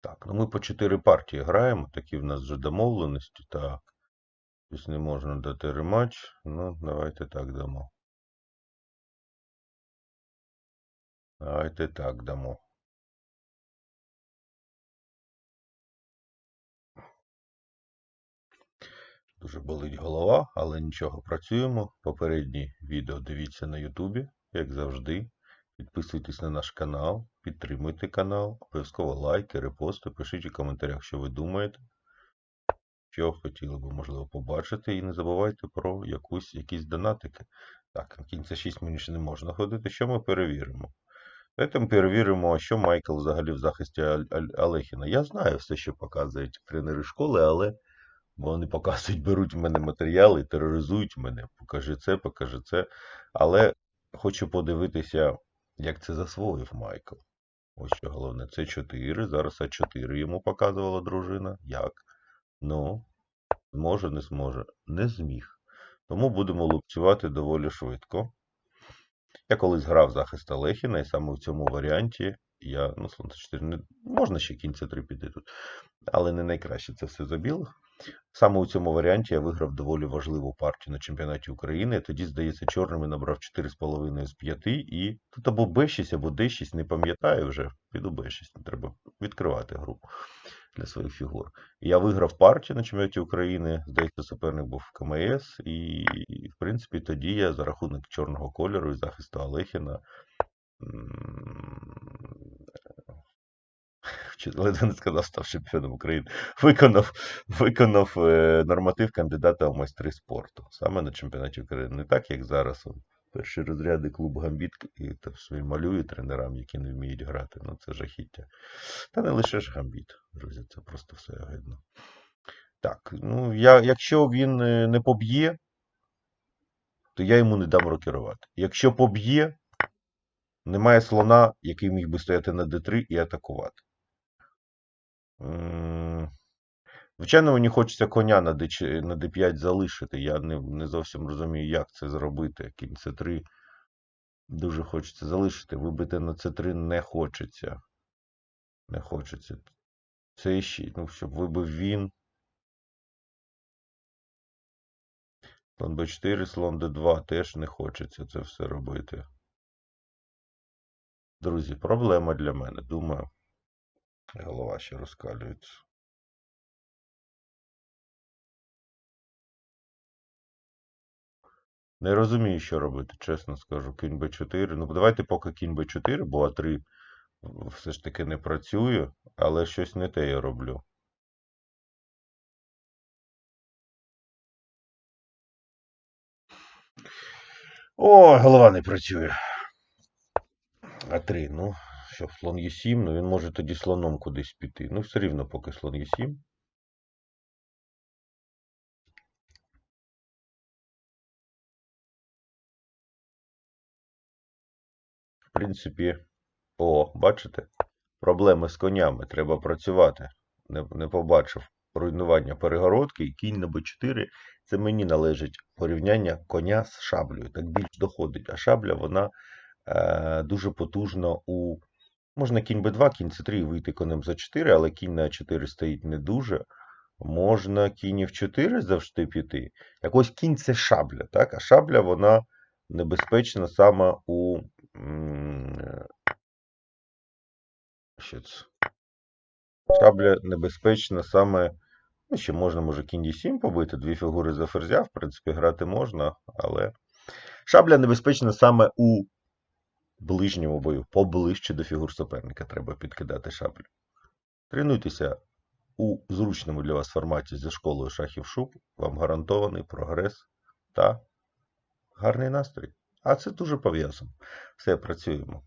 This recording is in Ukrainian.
Так, ну ми по 4 партії граємо, такі в нас вже домовленості. Так. Тобто не можна дати рематч. Ну, давайте так дамо. Давайте так дамо. Дуже болить голова, але нічого, працюємо. Попередні відео дивіться на Ютубі, як завжди. Підписуйтесь на наш канал, підтримуйте канал, обов'язково лайки, репости, пишіть у коментарях, що ви думаєте, що хотіли би, можливо, побачити. І не забувайте про якусь, якісь донатики. Так, на кінця 6 мені ще не можна ходити. Що ми перевіримо? Давайте ми перевіримо, що Майкл взагалі в захисті Алехіна. Я знаю все, що показують тренери школи, але вони показують, беруть в мене матеріали, тероризують мене. Покажи це, покажи це. Але хочу подивитися, як це засвоїв Майкл. Ось що головне. Це 4. Зараз А4 йому показувала дружина. Як? Ну, зможе, не зможе. Не зміг. Тому будемо лупцювати доволі швидко. Я колись грав захист Алехіна, і саме в цьому варіанті я, ну, слон 4 не можна ще кінь С3 піти тут, але не найкраще це все за білих. Саме у цьому варіанті я виграв доволі важливу партію на чемпіонаті України. Тоді, здається, чорними набрав 4,5 з 5. І тут або Б6, або Д6, не пам'ятаю вже. Піду Б6, треба відкривати гру для своїх фігур. Я виграв партію на чемпіонаті України. Здається, суперник був в КМС. І, в принципі, тоді я за рахунок чорного кольору і захисту Алехіна. Чи ледве не сказав, став чемпіоном України, виконав, виконав е, норматив кандидата в майстри спорту. Саме на чемпіонаті України. Не так, як зараз. Перші розряди клуб Гамбіт і то собі малює тренерам, які не вміють грати. Ну це жахіття. Та не лише ж Гамбіт, друзі, це просто все огидно. Так, ну я, якщо він е, не поб'є, то я йому не дам рокерувати. Якщо поб'є, немає слона, який міг би стояти на d3 і атакувати. М, Звичайно, мені хочеться коня на, D, на D5 залишити. Я не, не зовсім розумію, як це зробити. Кінь С3 дуже хочеться залишити. Вибити на С3 не хочеться. Не хочеться. Це ще, ну, щоб вибив він. Слон Б4, слон Д2 теж не хочеться це все робити. Друзі, проблема для мене. Думаю, голова ще розкалюється. Не розумію, що робити, чесно скажу. Кінь Б4. Ну, давайте поки кінь Б4, бо А3 все ж таки не працює, але щось не те я роблю. О, голова не працює. А3, ну, що, слон Е7, ну він може тоді слоном кудись піти. Ну, все рівно, поки слон Е7. В принципі, о, бачите? Проблеми з конями, треба працювати. Не, не побачив руйнування перегородки і кінь на Б4. Це мені належить порівняння коня з шаблею. Так більш доходить. А шабля, вона е, дуже потужна у. Можна кінь Б2, кінь С3 і вийти конем за 4, але кінь на 4 стоїть не дуже. Можна кінь в 4 завжди піти. Якось кінь це шабля, так? А шабля вона небезпечна саме у. Що це? Шабля небезпечна саме. Ну, ще можна, може, кінь d7 побити, дві фігури за ферзя, в принципі, грати можна, але. Шабля небезпечна саме у ближньому бою, поближче до фігур суперника треба підкидати шаблю. Тренуйтеся у зручному для вас форматі зі школою шахів шуб. Вам гарантований прогрес та гарний настрій. А це дуже пов'язано. Все, працюємо.